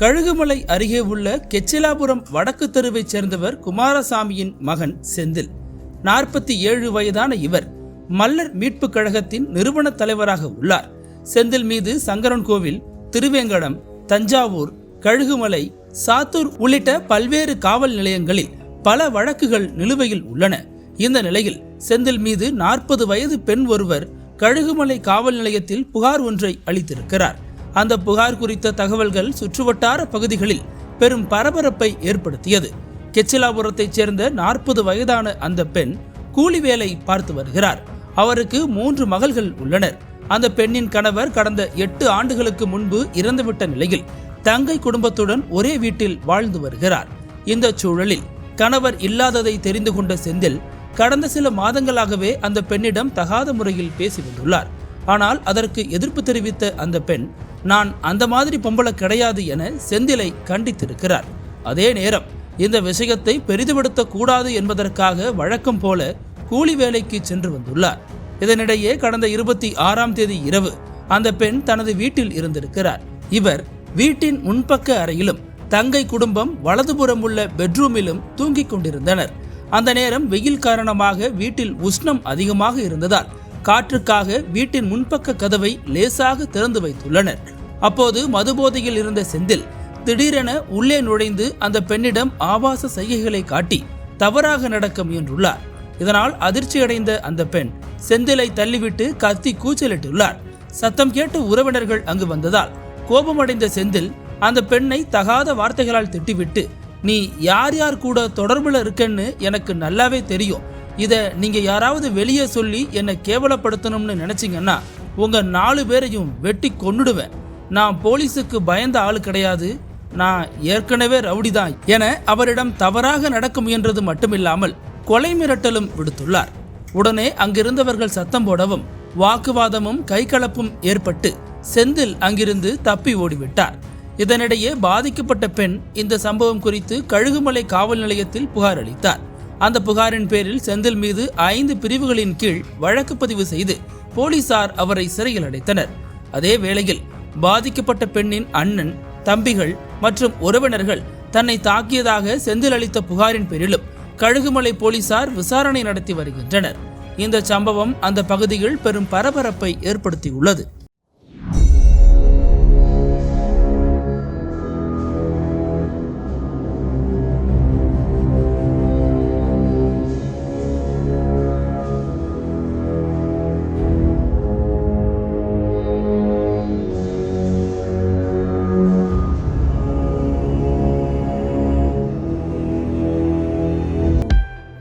கழுகுமலை அருகே உள்ள கெச்சிலாபுரம் வடக்கு தெருவைச் சேர்ந்தவர் குமாரசாமியின் மகன் செந்தில். நாற்பத்தி ஏழு வயதான இவர் மல்லர் மீட்புக் கழகத்தின் நிறுவன தலைவராக உள்ளார். செந்தில் மீது சங்கரன் கோவில் திருவேங்கடம் தஞ்சாவூர் கழுகுமலை சாத்தூர் உள்ளிட்ட பல்வேறு காவல் நிலையங்களில் பல வழக்குகள் நிலுவையில் உள்ளன. இந்த நிலையில் செந்தில் மீது நாற்பது வயது பெண் ஒருவர் கழுகுமலை காவல் நிலையத்தில் புகார் ஒன்றை அளித்திருக்கிறார். அந்த புகார் குறித்த தகவல்கள் சுற்றுவட்டார பகுதிகளில் பெரும் பரபரப்பை ஏற்படுத்தியது. கெச்சிலாபுரத்தைச் சேர்ந்த நாற்பது வயதான அந்த பெண் கூலி வேலை பார்த்து வருகிறார். அவருக்கு மூன்று மகள்கள் உள்ளனர். அந்த பெண்ணின் கணவர் கடந்த எட்டு ஆண்டுகளுக்கு முன்பு இறந்துவிட்ட நிலையில் தங்கை குடும்பத்துடன் ஒரே வீட்டில் வாழ்ந்து வருகிறார். இந்த சூழலில் கணவர் இல்லாததை தெரிந்து கொண்ட செந்தில் கடந்த சில மாதங்களாகவே அந்த பெண்ணிடம் தகாத முறையில் பேசி வந்துள்ளார். ஆனால் அதற்கு எதிர்ப்பு தெரிவித்த அந்த பெண் நான் அந்த மாதிரி பொம்பளை கிடையாது என செந்திலை கண்டித்திருக்கிறார். அதே நேரம் இந்த விஷயத்தை பெரிதுபடுத்தக்கூடாது என்பதற்காக வழக்கம் போல கூலி வேலைக்கு சென்று வந்துள்ளார். இதனிடையே கடந்த இருபத்தி ஆறாம் தேதி இரவு அந்த பெண் தனது வீட்டில் இருந்திருக்கிறார். இவர் வீட்டின் முன்பக்க அறையிலும் தங்கை குடும்பம் வலதுபுறம் உள்ள பெட்ரூமிலும் தூங்கிக் கொண்டிருந்தனர். அந்த நேரம் வெயில் காரணமாக வீட்டில் உஷ்ணம் அதிகமாக இருந்ததால் காற்றுக்காக வீட்டின் முன்பக்க கதவை லேசாக திறந்து வைத்துள்ளனர். அப்போது மதுபோதையில் இருந்த செந்தில் திடீரென உள்ளே நுழைந்து அந்த பெண்ணிடம் ஆபாச சைகைகளை காட்டி தவறாக நடக்க முயன்றுள்ளார். இதனால் அதிர்ச்சியடைந்த அந்த பெண் செந்திலை தள்ளிவிட்டு கத்தி கூச்சலிட்டுள்ளார். சத்தம் கேட்டு உறவினர்கள் அங்கு வந்ததால் கோபமடைந்த செந்தில் அந்த பெண்ணை தகாத வார்த்தைகளால் திட்டிவிட்டு நீ யார் யார் கூட தொடர்புல இருக்கன்னு எனக்கு நல்லாவே தெரியும். இதை நீங்கள் யாராவது வெளியே சொல்லி என்னை கேவலப்படுத்தணும்னு நினச்சிங்கன்னா உங்கள் நாலு பேரையும் வெட்டி கொன்னுடுவேன். நான் போலீஸுக்கு பயந்த ஆள் கிடையாது. நான் ஏற்கனவே ரவுடி தான் என அவரிடம் தவறாக நடக்க முயன்றது மட்டுமில்லாமல் கொலை மிரட்டலும் விடுத்துள்ளார். உடனே அங்கிருந்தவர்கள் சத்தம் போடவும் வாக்குவாதமும் கைகலப்பும் ஏற்பட்டு செந்தில் அங்கிருந்து தப்பி ஓடிவிட்டார். இதனிடையே பாதிக்கப்பட்ட பெண் இந்த சம்பவம் குறித்து கழுகுமலை காவல் நிலையத்தில் புகார் அளித்தார். அந்த புகாரின் பேரில் செந்தில் மீது ஐந்து பிரிவுகளின் கீழ் வழக்கு பதிவு செய்து போலீசார் அவரை சிறையில் அடைத்தனர். அதே வேளையில் பாதிக்கப்பட்ட பெண்ணின் அண்ணன் தம்பிகள் மற்றும் உறவினர்கள் தன்னை தாக்கியதாக செந்தில் அளித்த புகாரின் பேரிலும் கழுகுமலை போலீசார் விசாரணை நடத்தி வருகின்றனர். இந்த சம்பவம் அந்த பகுதியில் பெரும் பரபரப்பை ஏற்படுத்தியுள்ளது.